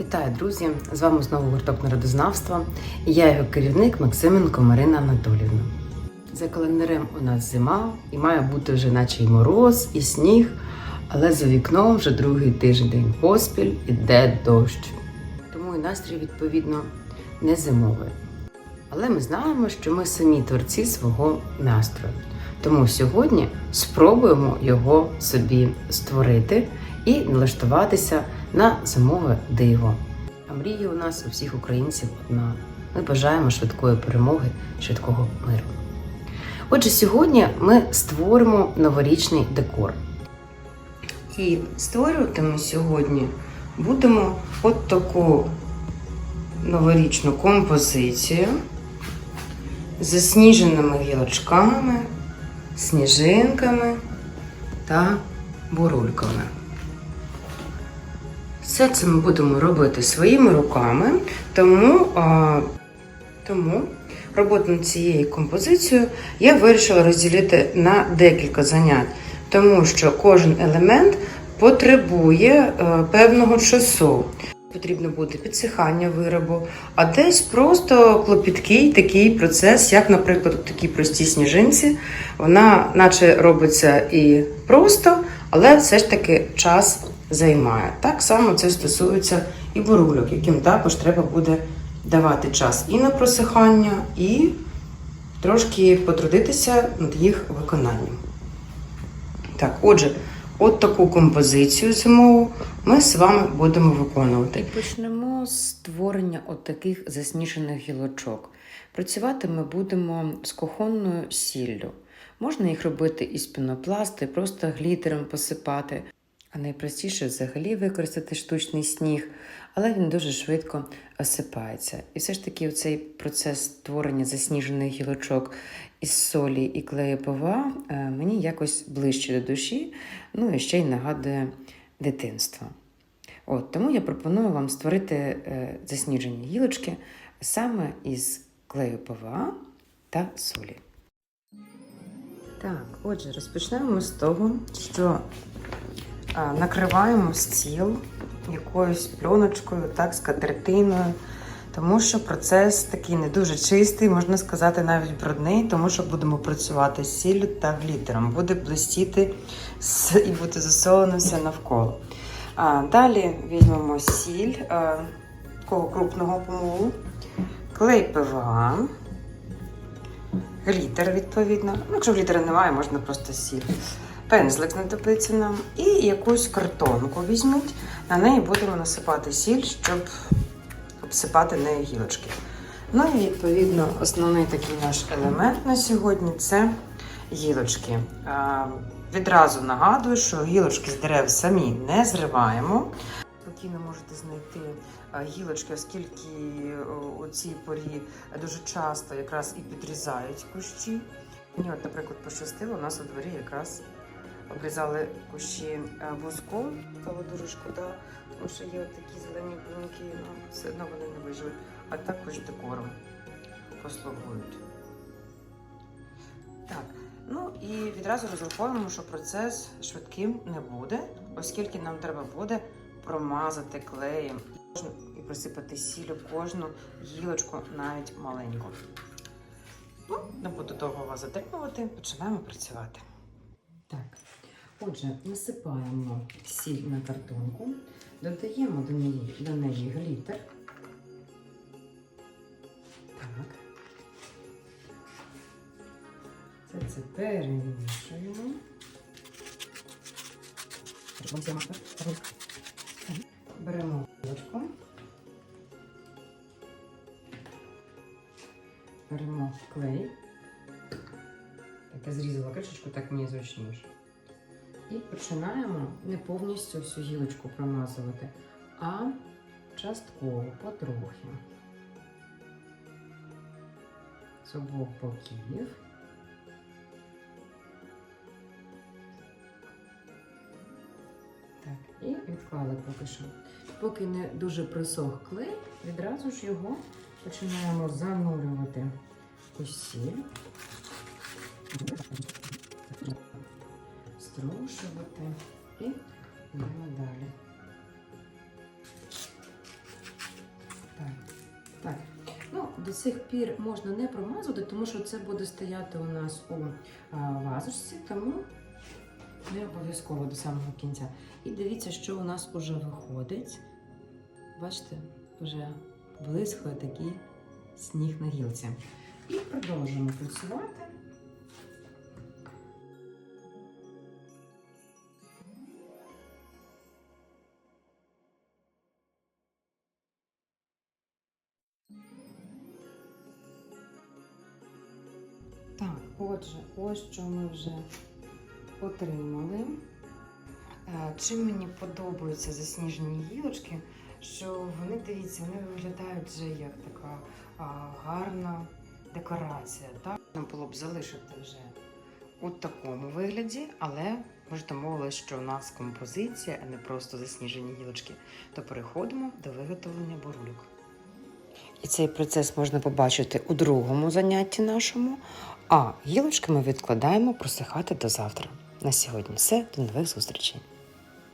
Вітаю, друзі! З вами знову гурток народознавства. Я його керівник Максименко Марина Анатоліївна. За календарем у нас зима, і має бути вже наче і мороз, і сніг, але за вікном вже другий тиждень поспіль іде дощ. Тому і настрій, відповідно, не зимовий. Але ми знаємо, що ми самі творці свого настрою. Тому сьогодні спробуємо його собі створити і налаштуватися на зимове диво. А мрія у нас у всіх українців одна. Ми бажаємо швидкої перемоги, швидкого миру. Отже, сьогодні ми створимо новорічний декор. І створювати ми сьогодні будемо от таку новорічну композицію засніженими гілочками, сніжинками та бурульками. Все це ми будемо робити своїми руками, тому, а, тому роботу над цією композицією я вирішила розділити на декілька занять, тому що кожен елемент потребує е, певного часу. Потрібно буде підсихання виробу, а десь просто клопіткий такий процес, як, наприклад, у такій простій сніжинці. Вона, наче робиться і просто, але все ж таки час займає. Так само це стосується і бурульок, яким також треба буде давати час і на просихання, і трошки потрудитися над їх виконанням. Так, отже, от таку композицію зимову ми з вами будемо виконувати. Почнемо з створення от таких засніжених гілочок. Працювати ми будемо з кухонною сіллю. Можна їх робити із пінопласту просто глітером посипати. А найпростіше взагалі використати штучний сніг, але він дуже швидко осипається. І все ж таки, цей процес створення засніжених гілочок із солі і клею ПВА е, мені якось ближче до душі, ну і ще й нагадує дитинство. От, тому я пропоную вам створити е, засніжені гілочки саме із клею ПВА та солі. Так, отже, розпочнемо з того, що накриваємо стіл якоюсь пленочкою, так, скатертиною, тому що процес такий не дуже чистий, можна сказати, навіть брудний, тому що будемо працювати з сіллю та глітером. Буде блистіти і буде засолено все навколо. А, далі візьмемо сіль а, такого крупного помолу, клей ПВА, глітер, відповідно. Ну, якщо глітера немає, можна просто сіль. Пензлик знадобиться нам і якусь картонку візьміть. На неї будемо насипати сіль, щоб обсипати нею гілочки. Ну і відповідно основний такий наш елемент на сьогодні це гілочки. Відразу нагадую, що гілочки з дерев самі не зриваємо. Спокійно можете знайти гілочки, оскільки у цій порі дуже часто якраз і підрізають кущі. Мені, от, наприклад, пощастило, у нас у дворі якраз обрізали кущі е, вузком. Стало дуже шкода, тому що є такі зелені бруньки, ну все одно вони не виживуть, а також декором послугують. Так, ну і відразу розраховуємо, що процес швидким не буде, оскільки нам треба буде промазати клеєм і присипати сіллю кожну гілочку, навіть маленьку. Ну, не буду довго вас затримувати, починаємо працювати. Так, отже, насипаємо сіль на картонку, додаємо до неї, до неї глітер. Так. Це це перемішуємо. Беремо гілочку. Беремо клей. Зрізала кришечку, так мені зручніше. І починаємо не повністю всю гілочку промазувати, а частково, потрохи. З обох боків. Так, і відклали поки що. Поки не дуже присох клей, відразу ж його починаємо занурювати у струшувати і йдемо далі. Так. так. Ну, До цих пір можна не промазувати, тому що це буде стояти у нас у а, вазочці, тому не обов'язково до самого кінця. І дивіться, що у нас вже виходить. Бачите, вже блискує такий сніг на гілці. І продовжуємо працювати. Отже, ось що ми вже отримали. Е, Чим мені подобаються засніжені гілочки, що вони, дивіться, вони виглядають вже як така гарна декорація. Так? Нам було б залишити вже у такому вигляді, але ми ж домовилися, що у нас композиція, а не просто засніжені гілочки, то переходимо до виготовлення бурульок. І цей процес можна побачити у другому занятті нашому. А гілочки ми відкладаємо просихати до завтра. На сьогодні все. До нових зустрічей.